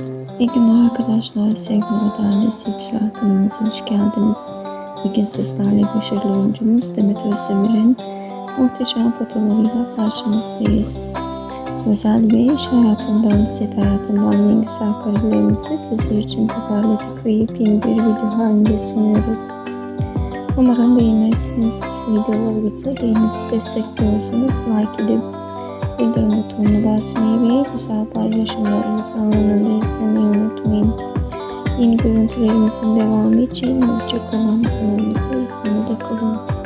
İyi günler arkadaşlar, sevgili ve değerli izleyiciler kanalımıza hoş geldiniz. Bugün sizlerle başarılı oyuncumuz Demet Özdemir'in muhteşem fotoğrafıyla karşınızdayız. Özel bir iş hayatından, set hayatından en güzel karelerimizi sizler için toparladık ve yepyeni bir video halinde sunuyoruz. Umarım beğenirsiniz. Videolarımızı beğenip destekliyorsanız like edip bildirim butonuna basmayı ve güzel paylaşımlarımızı anında izlemeyi unutmayın. Yeni görüntülerimizin devamı için hoşçakalın kanalımızı izlemede kalın.